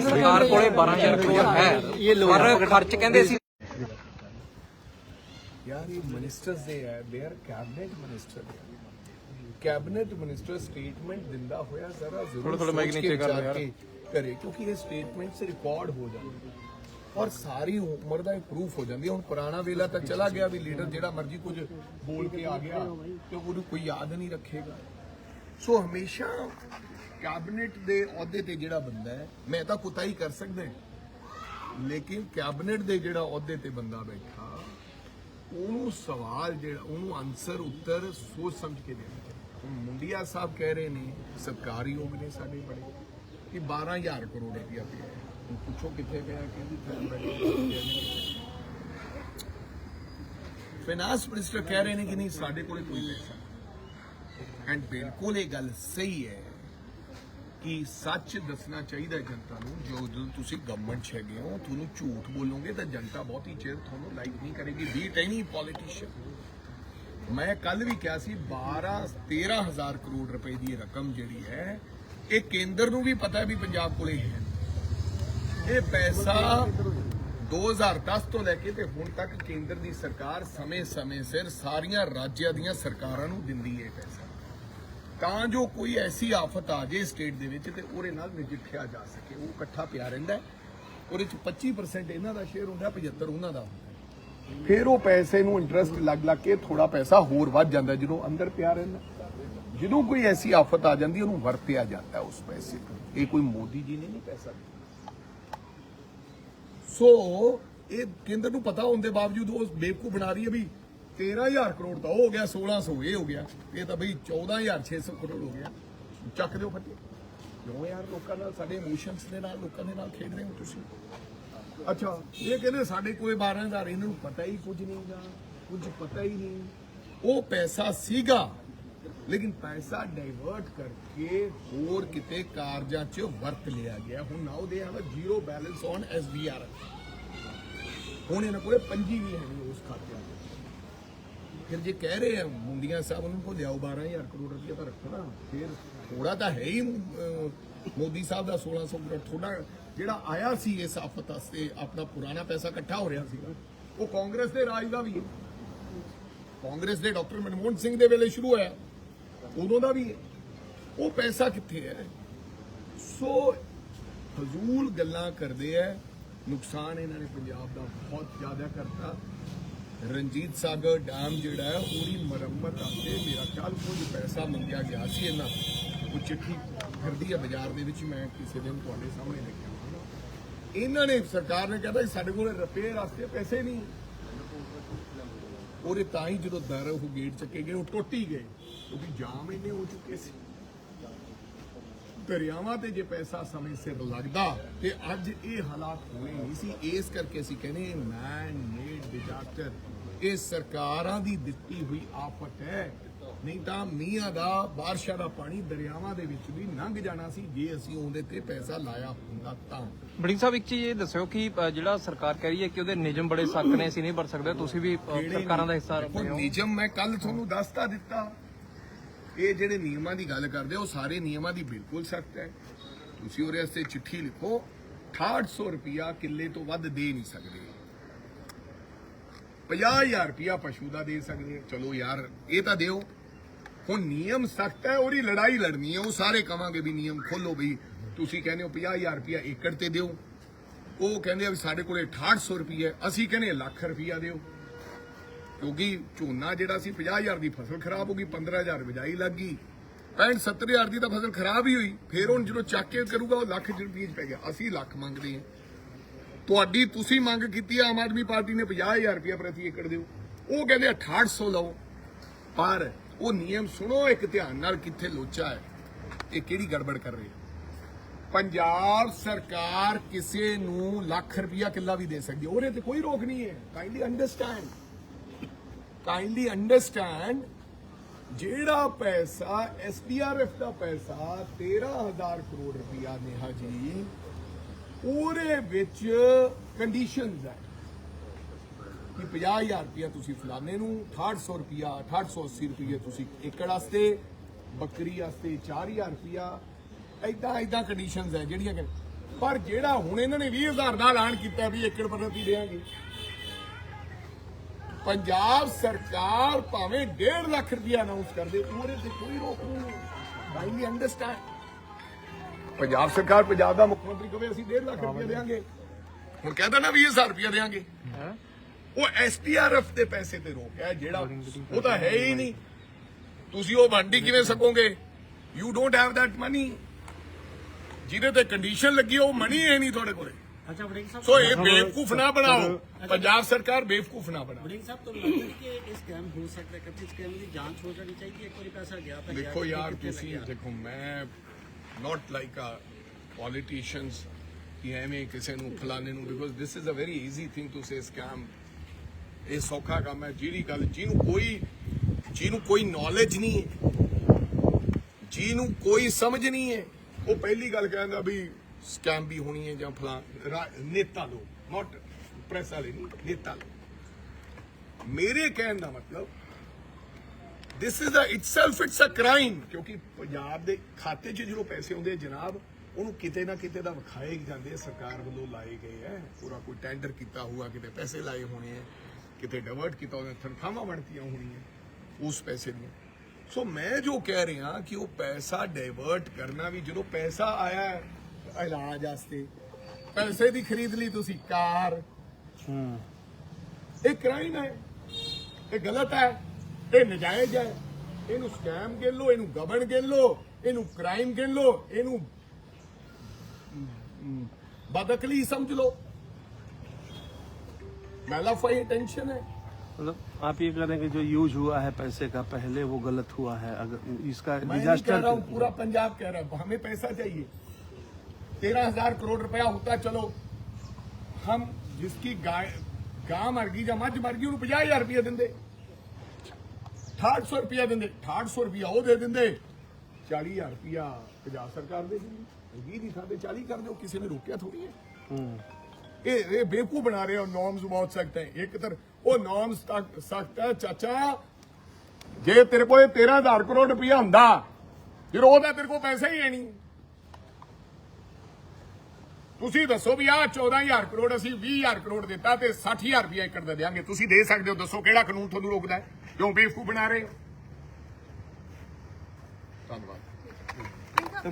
ਸਰਕਾਰ ਕੋਲੇ 12000 ਕਰੋੜ ਹੈ। ਪਰ ਖਰਚ ਕਹਿੰਦੇ ਸੀ। ਯਾਰ ਇਹ ਮਿਨਿਸਟਰਸ ਦੇ ਹੈ। They are cabinet minister cabinet minister statement ਦਿੰਦਾ ਹੋਇਆ ਜ਼ਰਾ ਜ਼ਰੂਰ ਥੋੜ੍ਹਾ mic ਨੀਚੇ ਕਰ ਯਾਰ। ਕਰੇ ਕਿਉਂਕਿ ਇਹ ਸਟੇਟਮੈਂਟਸ ਰਿਕਾਰਡ ਹੋ ਜਾਂਦੇ ਔਰ ਸਾਰੀ ਉਮਰ ਦਾ ਇਹ ਪ੍ਰੂਫ ਹੋ ਜਾਂਦੀ ਹੈ। ਹੁਣ ਪੁਰਾਣਾ ਵੇਲਾ ਤਾਂ ਚਲਾ ਗਿਆ ਵੀ ਲੀਡਰ ਜਿਹੜਾ ਮਰਜ਼ੀ ਕੁਝ ਬੋਲ ਕੇ ਆ ਗਿਆ ਤੇ ਉਹਨੂੰ ਕੋਈ ਯਾਦ ਨਹੀਂ ਰੱਖੇਗਾ। ਸੋ ਹਮੇਸ਼ਾ ਕੈਬਨਿਟ ਦੇ ਅਹੁਦੇ ਤੇ ਜਿਹੜਾ ਬੰਦਾ ਹੈ, ਮੈਂ ਤਾਂ ਕੁਤਾਈ ਕਰ ਸਕਦਾ ਲੇਕਿਨ ਕੈਬਨਿਟ ਦੇ ਜਿਹੜਾ ਅਹੁਦੇ ਤੇ ਬੰਦਾ ਬੈਠਾ, ਉਹਨੂੰ ਸਵਾਲ ਜਿਹੜਾ, ਉਹਨੂੰ ਆਨਸਰ ਉੱਤਰ ਸੋਚ ਸਮਝ ਕੇ ਦੇਣਾ ਚਾਹੀਦਾ। ਹੁਣ ਮੁੰਡਿਆ ਸਾਹਿਬ ਕਹਿ ਰਹੇ ਨੇ, ਸਰਕਾਰੀ ਲੋਕ ਨੇ ਸਾਡੇ ਬੜੇ, ਕਿ 12000 ਕਰੋੜ ਰੁਪਇਆ ਪਿਆ ਹੁਣ ਪੁੱਛੋ ਕਿੱਥੇ ਪਿਆ, ਕਹਿੰਦੀ ਫਾਈਨਾਂਸ ਮਿਨਿਸਟਰ ਕਹਿ ਰਹੇ ਨੇ ਕਿ ਨਹੀਂ, ਸਾਡੇ ਕੋਲੇ ਕੋਈ ਪੈਸਾ ਐਂਡ ਬਿਲਕੁਲ ਇਹ ਗੱਲ ਸਹੀ ਹੈ। ਕਿ ਸੱਚ ਦੱਸਣਾ ਚਾਹੀਦਾ ਜਨਤਾ ਨੂੰ? ਜੋ ਜਦੋਂ ਤੁਸੀਂ ਗਵਰਨਮੈਂਟ 'ਚ ਹੈਗੇ ਹੋ, ਤੁਹਾਨੂੰ ਝੂਠ ਬੋਲੋਗੇ ਤਾਂ ਜਨਤਾ ਬਹੁਤੀ ਚਿਰ ਤੁਹਾਨੂੰ ਲਾਈਕ ਨਹੀਂ ਕਰੇਗੀ। ਬੀਟ ਐਨੀ ਪੋਲੀਟੀਸ਼ੀਅਨ ਮੈਂ ਕੱਲ ਵੀ ਕਿਹਾ ਸੀ 12 13000 ਕਰੋੜ ਰੁਪਏ ਦੀ ਰਕਮ ਜਿਹੜੀ ਹੈ, ਇਹ ਕੇਂਦਰ ਨੂੰ ਵੀ ਪਤਾ ਵੀ ਪੰਜਾਬ ਕੋਲੇ ਹੈ। ਇਹ ਪੈਸਾ 2010 ਤੋਂ ਲੈ ਕੇ ਤੇ ਹੁਣ ਤੱਕ ਕੇਂਦਰ ਦੀ ਸਰਕਾਰ ਸਮੇਂ-ਸਮੇਂ ਸਿਰ ਸਾਰੀਆਂ ਰਾਜਾਂ ਦੀਆਂ ਸਰਕਾਰਾਂ ਨੂੰ ਦਿੰਦੀ ਹੈ ਪੈਸਾ। ਤਾਂ ਜੋ ਕੋਈ ਐਸੀ ਆਫਤ ਆ ਜੇ ਸਟੇਟ ਦੇ ਵਿੱਚ ਤੇ ਉਹਦੇ ਨਾਲ ਨਜਿੱਠਿਆ ਜਾ ਸਕੇ। ਉਹ ਇਕੱਠਾ ਪਿਆ ਰਹਿੰਦਾ ਉਹਦੇ ਚ 25% ਇਹਨਾਂ ਦਾ ਸ਼ੇਅਰ ਹੁੰਦਾ 75 ਉਹਨਾਂ ਦਾ ਹੁੰਦਾ ਫਿਰ ਉਹ ਪੈਸੇ ਨੂੰ ਇੰਟਰਸਟ ਲੱਗ ਲੱਗ ਕੇ ਥੋੜਾ ਪੈਸਾ ਹੋਰ ਵੱਧ ਜਾਂਦਾ ਜਦੋਂ ਅੰਦਰ ਪਿਆ ਰਹਿੰਦਾ ਜਦੋਂ ਕੋਈ ਐਸੀ ਆਫਤ ਆ ਜਾਂਦੀ, ਉਹਨੂੰ ਵਰਤਿਆ ਜਾਂਦਾ ਉਸ ਪੈਸੇ ਨੂੰ ਇਹ ਕੋਈ ਮੋਦੀ ਜੀ ਨੇ ਨਹੀਂ ਪੈਸਾ ਸੋ, ਇਹ ਕੇਂਦਰ ਨੂੰ ਪਤਾ ਹੋਣ ਦੇ ਬਾਵਜੂਦ ਉਹ ਬੇਵਕੂਫ ਬਣਾ ਰਹੀ ਹੈ ਵੀ 13000 ਕਰੋੜ ਤਾਂ ਉਹ ਹੋ ਗਿਆ 1600 ਇਹ ਹੋ ਗਿਆ। ਇਹ ਤਾਂ ਬਈ 14600 ਕਰੋੜ ਹੋ ਗਿਆ। ਚੱਕ ਦਿਓ ਫੱਟੇ। ਕਿਉਂ ਯਾਰ ਲੋਕਾਂ ਨਾਲ, ਸਾਡੇ ਇਮੋਸ਼ਨਸ ਦੇ ਨਾਲ, ਲੋਕਾਂ ਦੇ ਨਾਲ ਖੇਡ ਰਹੇ ਹੋ ਤੁਸੀਂ? ਅੱਛਾ, ਇਹ ਕਹਿੰਦੇ ਸਾਡੇ ਕੋਲੇ 12000 ਇਹਨਾਂ ਨੂੰ ਪਤਾ ਹੀ ਕੁਝ ਨਹੀਂਗਾ ਕੁਝ ਪਤਾ ਹੀ ਨਹੀਂ। ਉਹ ਪੈਸਾ ਸੀਗਾ, ਲੇਕਿਨ ਪੈਸਾ ਡਾਈਵਰਟ ਕਰਕੇ ਹੋਰ ਕਿਤੇ ਕਾਰਜਾਂ 'ਚ ਵਰਤ ਲਿਆ ਗਿਆ। ਹੁਣ now they have zero balance on SBR ਹੁਣ ਇਹਨਾਂ ਕੋਲੇ ਪੰਜੀ ਵੀ ਹੈ ਨਹੀਂ ਉਸ ਖਾਤੇ 'ਚ ਫਿਰ ਜੇ ਕਹਿ ਰਹੇ ਆ, ਮੁੰਡੀਆਂ ਸਾਹਿਬ ਨੂੰ ਕੋ ਲਿਆਓ 12000 ਕਰੋੜ ਰੁਪਏ ਤਾਂ ਰੱਖਣਾ ਫਿਰ ਥੋੜਾ ਤਾਂ ਹੈ ਹੀ ਮੋਦੀ ਸਾਹਿਬ ਦਾ 1600 ਕਰੋੜ। ਥੋੜਾ ਜਿਹੜਾ ਆਇਆ ਸੀ ਇਸ ਆਫਤ ਵਾਸਤੇ ਆਪਣਾ ਪੁਰਾਣਾ ਪੈਸਾ ਇਕੱਠਾ ਹੋ ਰਿਹਾ ਸੀਗਾ, ਉਹ ਕਾਂਗਰਸ ਦੇ ਰਾਜ ਦਾ ਵੀ ਹੈ। ਕਾਂਗਰਸ ਦੇ ਡਾਕਟਰ ਮਨਮੋਹਨ ਸਿੰਘ ਦੇ ਵੇਲੇ ਸ਼ੁਰੂ ਹੋਇਆ, ਉਦੋਂ ਦਾ ਵੀ ਹੈ। ਉਹ ਪੈਸਾ ਕਿੱਥੇ ਹੈ? ਸੋ ਫਜ਼ੂਲ ਗੱਲਾਂ ਕਰਦੇ ਆ, ਨੁਕਸਾਨ ਇਹਨਾਂ ਨੇ ਪੰਜਾਬ ਦਾ ਬਹੁਤ ਜ਼ਿਆਦਾ ਕਰਤਾ। ਰਣਜੀਤ ਸਾਗਰ ਡੈਮ ਜਿਹੜਾ ਹੈ, ਉਹਦੀ ਮੁਰੰਮਤ ਵਾਸਤੇ ਮੇਰਾ ਖਿਆਲ ਕੁਝ ਪੈਸਾ ਮੰਗਿਆ ਗਿਆ ਸੀ ਇਹਨਾਂ ਉਹ ਚਿੱਠੀ ਫਿਰਦੀ ਹੈ ਬਾਜ਼ਾਰ ਦੇ ਵਿੱਚ, ਮੈਂ ਕਿਸੇ ਦਿਨ ਤੁਹਾਡੇ ਸਾਹਮਣੇ ਲਿਖਿਆ ਇਹਨਾਂ ਨੇ, ਸਰਕਾਰ ਨੇ ਕਹਿੰਦਾ ਸਾਡੇ ਕੋਲ ਰਿਪੇਅਰ ਵਾਸਤੇ ਪੈਸੇ ਨਹੀਂ। ਉਹਦੇ ਤਾਂ ਹੀ ਜਦੋਂ ਦਰ ਉਹ ਗੇਟ ਚੱਕੇ ਗਏ, ਉਹ ਟੁੱਟ ਹੀ ਗਏ, ਕਿਉਂਕਿ ਜਾਮ ਇੰਨੇ ਹੋ ਚੁੱਕੇ ਸੀ। ਦਰਿਆਵਾਂ ਤੇ ਜੇ ਪੈਸਾ ਸਮੇਂ ਸਿਰ ਲੱਗਦਾ ਤੇ ਅੱਜ ਇਹ ਹਾਲਾਤ ਹੋਣੇ ਨਹੀਂ ਸੀ। ਇਸ ਕਰਕੇ ਅਸੀਂ ਕਹਿੰਦੇ ਮੈਨ ਮੇਡ ਡਿਜ਼ਾਸਟਰ ਇਹ ਸਰਕਾਰਾਂ ਦੀ ਦਿੱਤੀ ਹੋਈ ਆਫਤ ਹੈ। ਨਹੀਂ ਤਾਂ ਮੀਂਹਾਂ ਦਾ ਬਾਰਿਸ਼ਾਂ ਦਾ ਪਾਣੀ ਦਰਿਆਵਾਂ ਦੇ ਵਿੱਚ ਵੀ ਲੰਘ ਜਾਣਾ ਸੀ। ਜੇ ਅਸੀਂ ਉਹਦੇ ਤੇ ਪੈਸਾ ਲਾਇਆ ਹੁੰਦਾ ਤਾਂ। ਬੜਿੰਗ ਸਾਹਿਬ ਇੱਕ ਚੀਜ਼ ਇਹ ਦੱਸਿਓ ਕਿ ਅ, ਜਿਹੜਾ ਸਰਕਾਰ ਕਹਿ ਰਹੀ ਹੈ ਕਿ ਉਹਦੇ ਨਿਯਮ ਬੜੇ ਸਖਤ ਨੇ ਅਸੀਂ ਨਹੀਂ ਵਰਤ ਸਕਦੇ। ਤੁਸੀਂ ਵੀ ਅ, ਸਰਕਾਰਾਂ ਦਾ ਹਿੱਸਾ ਰਹੇ ਹੋ। ਨਿਯਮ ਮੈਂ ਕੱਲ ਤੁਹਾਨੂੰ ਦੱਸਤਾ ਦਿੱਤਾ। ਇਹ ਜਿਹੜੇ ਨਿਯਮਾਂ ਦੀ ਗੱਲ ਕਰਦੇ ਉਹ ਸਾਰੇ ਨਿਯਮਾਂ ਦੀ ਬਿਲਕੁਲ ਸਖਤ ਹੈ। ਤੁਸੀਂ ਉਹਦੇ ਵਾਸਤੇ ਚਿੱਠੀ ਲਿਖੋ 6800 ਰੁਪਿਆ ਕਿੱਲੇ ਤੋਂ ਵੱਧ ਦੇ ਨਹੀਂ ਸਕਦੇ। 50000 ਰੁਪਿਆ ਪਸ਼ੂ ਦਾ ਦੇ ਸਕਦੇ ਚਲੋ ਯਾਰ, ਇਹ ਤਾਂ ਦਿਓ। ਹੁਣ ਨਿਯਮ ਸਖਤ ਹੈ, ਉਹਦੀ ਲੜਾਈ ਲੜਨੀ ਹੈ। ਉਹ ਸਾਰੇ ਕਵਾਂਗੇ ਵੀ ਨਿਯਮ ਖੋਲੋ ਵੀ ਤੁਸੀਂ ਕਹਿੰਦੇ ਹੋ 50000 ਰੁਪਿਆ ਏਕੜ ਤੇ ਦਿਓ। ਉਹ ਕਹਿੰਦੇ ਆ ਵੀ ਸਾਡੇ ਕੋਲੇ 6800 ਰੁਪਿਆ ਹੈ। ਅਸੀਂ ਕਹਿੰਦੇ ਲੱਖ ਰੁਪਿਆ ਦਿਓ। ਕਿਉਂਕਿ ਝੋਨਾ ਜਿਹੜਾ ਸੀ 50000 ਦੀ ਫਸਲ ਖਰਾਬ ਹੋ ਗਈ 15000 ਬਿਜਾਈ ਲੱਗ ਗਈ। 65 70000 ਦੀ ਤਾਂ ਫਸਲ ਖਰਾਬ ਹੀ ਹੋਈ। ਫਿਰ ਹੁਣ ਜਦੋਂ ਚੱਕ ਕੇ ਕਰੂਗਾ, ਉਹ ਲੱਖ ਰੁਪਏ ਚ ਪੈ ਗਿਆ। ਅਸੀਂ ਲੱਖ ਮੰਗਦੇ ਹਾਂ। ਤੁਹਾਡੀ ਤੁਸੀਂ ਮੰਗ ਕੀਤੀ ਆਮ ਆਦਮੀ ਪਾਰਟੀ ਨੇ 50000 ਰੁਪਏ ਪ੍ਰਤੀ ਏਕੜ ਦਿਓ। ਉਹ ਕਹਿੰਦੇ 6800 ਲਓ। ਪਰ ਉਹ ਨਿਯਮ ਸੁਣੋ ਇੱਕ ਧਿਆਨ ਨਾਲ ਕਿੱਥੇ ਲੋਚਾ ਹੈ। ਇਹ ਕਿਹੜੀ ਗੜਬੜ ਕਰ ਰਹੀ ਹੈ ਪੰਜਾਬ ਸਰਕਾਰ ਕਿਸੇ ਨੂੰ ਲੱਖ ਰੁਪਇਆ ਕਿੱਲਾ ਵੀ ਦੇ ਸਕਦੀ ਹੈ। ਉਹਦੇ ਤੇ ਕੋਈ ਰੋਕ ਨਹੀਂ ਹੈ। ਕਾਈਂਡਲੀ ਅੰਡਰਸਟੈਂਡ ਕਾਈਂਡਲੀ ਅੰਡਰਸਟੈਂਡ ਜਿਹੜਾ ਪੈਸਾ ਐਸਡੀਆਰਐਫ ਦਾ ਪੈਸਾ 13000 ਕਰੋੜ ਰੁਪਇਆ ਨੇਹਾ ਜੀ, ਉਹਦੇ ਵਿੱਚ ਕੰਡੀਸ਼ਨਸ ਹੈ। ਕਿ 50000 ਰੁਪਇਆ ਤੁਸੀਂ ਫਲਾਣੇ ਨੂੰ 6800 ਰੁਪਇਆ 6880 ਰੁਪਏ ਤੁਸੀਂ ਏਕੜ ਵਾਸਤੇ, ਬੱਕਰੀ ਵਾਸਤੇ 4000 ਰੁਪਇਆ। ਐਦਾਂ ਐਦਾਂ ਕੰਡੀਸ਼ਨਸ ਹੈ ਜਿਹੜੀਆਂ ਪਰ ਜਿਹੜਾ ਹੁਣ ਇਹਨਾਂ ਨੇ 20000 ਦਾ ਐਲਾਨ ਕੀਤਾ ਵੀ ਏਕੜ ਪ੍ਰਤੀ ਦੇਾਂਗੇ ਪੰਜਾਬ ਸਰਕਾਰ ਭਾਵੇਂ 1.5 ਲੱਖ ਰੁਪਇਆ ਅਨਾਉਂਸ ਕਰ ਦੇ ਉਹਦੇ ਤੇ ਕੋਈ ਰੋਕ ਨਹੀਂ ਕਾਈਂਡਲੀ ਅੰਡਰਸਟੈਂਡ ਪੰਜਾਬ ਸਰਕਾਰ ਪੰਜਾਬ ਦਾ ਮੁੱਖ ਮੰਤਰੀ ਕਹੇ, ਅਸੀਂ 1.5 ਲੱਖ ਰੁਪਇਆ ਦੇਾਂਗੇ ਹੁਣ ਕਹਿੰਦਾ ਨਾ 20000 ਰੁਪਇਆ ਦੇਾਂਗੇ ਉਹ ਐਸਡੀਆਰਐਫ ਦੇ ਪੈਸੇ ਤੇ ਰੋਕ ਹੈ, ਜਿਹੜਾ ਉਹ ਤਾਂ ਹੈ ਹੀ ਨਹੀਂ। ਤੁਸੀਂ ਉਹ ਵੰਡੀ ਕਿਵੇਂ ਸਕੋਗੇ? You don't have that money ਜਿਹਦੇ ਤੇ ਕੰਡੀਸ਼ਨ ਲੱਗੀ ਉਹ ਮਨੀ ਹੈ ਨਹੀਂ ਤੁਹਾਡੇ ਕੋਲੇ। अच्छा वड़िंग साहब ਸੋ ਇਹ ਬੇਵਕੂਫ ਨਾ ਬਣਾਓ ਪੰਜਾਬ ਸਰਕਾਰ ਬੇਵਕੂਫ ਨਾ ਬਣਾਓ वड़िंग साहब तो लगता है कि ਇਹ ਸਕੈਮ ਹੋ ਸਕਦਾ ਹੈ ਕਿ ਸਕੈਮ ਦੀ ਜਾਂਚ ਹੋ ਜਾਣੀ ਚਾਹੀਦੀ ਹੈ ਇੱਕ ਵਾਰੀ ਪੈਸਾ ਗਿਆ ਤਾਂ ਗਿਆ ਦੇਖੋ ਕਿੱਥੇ ਯਾਰ ਕਿੱਥੇ ਤੁਸੀਂ ਲੱਗਿਆ। ਦੇਖੋ ਮੈਂ ਨਾਟ ਲਾਈਕ ਅ ਪੋਲੀਟੀਸ਼ੀਅਨਸ ਕਿ ਐਵੇਂ ਕਿਸੇ ਨੂੰ ਫਲਾਣੇ ਨੂੰ because this is a very easy thing to say scam ਇਹ ਸੌਖਾ ਕੰਮ ਹੈ ਜਿਹੜੀ ਗੱਲ ਜਿਹਨੂੰ ਕੋਈ ਜਿਹਨੂੰ ਕੋਈ ਨੌਲੇਜ ਨਹੀਂ ਹੈ ਜਿਹਨੂੰ ਕੋਈ ਸਮਝ ਨਹੀਂ ਹੈ ਉਹ ਪਹਿਲੀ ਗੱਲ ਕਹਿੰਦਾ ਵੀ ਸਕੈਮ ਵੀ ਹੋਣੀ ਹੈ ਜਾਂ ਫਲਾਂ ਨੇਤਾ ਲੋਕ ਨਾਟ ਪ੍ਰੈਸ ਵਾਲੇ ਨਹੀਂ ਨੇਤਾ ਲੋਕ ਮੇਰੇ ਕਹਿਣ ਦਾ ਮਤਲਬ this is a itself it's a crime ਕਿਉਂਕਿ ਪੰਜਾਬ ਦੇ ਖਾਤੇ 'ਚ ਜਦੋਂ ਪੈਸੇ ਆਉਂਦੇ ਜਨਾਬ, ਉਹਨੂੰ ਕਿਤੇ ਨਾ ਕਿਤੇ ਦਾ ਵਿਖਾਏ ਜਾਂਦੇ ਸਰਕਾਰ ਵੱਲੋਂ ਲਾਏ ਗਏ ਹੈ ਪੂਰਾ ਕੋਈ ਟੈਂਡਰ ਕੀਤਾ ਹੋਊਗਾ, ਕਿਤੇ ਪੈਸੇ ਲਾਏ ਹੋਣੇ ਆ, ਕਿਤੇ ਡਿਵਰਟ ਕੀਤਾ ਉਹਨੇ ਤਨਖਾਹਾਂ ਬਣਤੀਆਂ ਹੋਣੀਆਂ, ਉਸ ਪੈਸੇ ਦੀਆਂ। ਸੋ ਮੈਂ ਜੋ ਕਹਿ ਰਿਹਾ ਕਿ ਉਹ ਪੈਸਾ ਡਾਇਵਰਟ ਕਰਨਾ ਵੀ, ਜਦੋਂ ਪੈਸਾ ਆਇਆ ਹੈ ਇਲਾਜ ਵਾਸਤੇ ਪੈਸੇ ਦੀ ਖਰੀਦ ਲਈ ਤੁਸੀਂ ਕਾਰ ਇਹ ਕ੍ਰਾਈਮ ਹੈ ਇਹ ਗਲਤ ਹੈ ਇਹ ਨਜਾਇਜ਼ ਹੈ ਇਹਨੂੰ ਸਕੈਮ ਗਿਣ ਲਓ ਇਹਨੂੰ ਗਬਨ ਗਿਣ ਲਓ ਇਹਨੂੰ ਕ੍ਰਾਈਮ ਗਿਣ ਲਓ ਇਹਨੂੰ ਅਮ, ਬਦਅਕਲੀ ਸਮਝ ਲਓ ਮੈਲਾਫਾਈ टेंशन है मतलब आप ये कह रहे हैं कि जो यूज हुआ है पैसे का पहले वो गलत हुआ है अगर इसका मैं नहीं कह डिजास्टर रहा हूँ पूरा पंजाब कह रहा है हमें पैसा चाहिए तेरह हजार करोड़ रुपया होता चलो। हम जिसकी गाय गां मर गई ਜਾਂ ਮੱਝ ਮਰ ਗਈ ਉਹਨੂੰ 50000 ਰੁਪਏ ਦਿੰਦੇ 6800 ਰੁਪਏ ਦਿੰਦੇ 6800 ਰੁਪਏ ਉਹ ਦੇ ਦਿੰਦੇ 40000 ਰੁਪਿਆ ਪੰਜਾਬ ਸਰਕਾਰ ਦੇ ਜੀ 20 ਦੀ ਥਾਂ ਤੇ 40 ਕਰ ਦਿਓ ਕਿਸੇ ਨੇ ਰੋਕਿਆ ਥੋੜੀ ਹੈ ਇਹ ਇਹ ਬੇਵਕੂ ਬਣਾ ਰਹੇ ਹੋ ਨੋਰਮਸ ਬਹੁਤ ਸਖਤ ਹੈ ਇੱਕ ਤਰ ਉਹ ਨੋਰਮਸ ਤੱਕ ਸਖਤ ਹੈ ਚਾਚਾ ਜੇ ਤੇਰੇ ਕੋਲ 13000 ਕਰੋੜ ਰੁਪਇਆ ਹੁੰਦਾ ਫਿਰ ਉਹਦਾ ਤੇਰੇ ਕੋਲ ਪੈਸਾ ਹੀ ਹੈ ਨਹੀਂ ਤੁਸੀਂ ਦੱਸੋ ਵੀ ਆਹ 14000 ਕਰੋੜ ਅਸੀਂ 20000 ਕਰੋੜ ਦਿੱਤਾ ਤੇ 60000 ਰੁਪਇਆ ਏਕੜ ਦਾ ਦੇਾਂਗੇ ਤੁਸੀਂ ਦੇ ਸਕਦੇ ਹੋ, ਦੱਸੋ ਕਿਹੜਾ ਕਾਨੂੰਨ ਤੁਹਾਨੂੰ ਰੋਕਦਾ ਹੈ ਕਿਉਂ ਬੇਵਕੂਫ ਬਣਾ ਰਹੇ ਹੋ?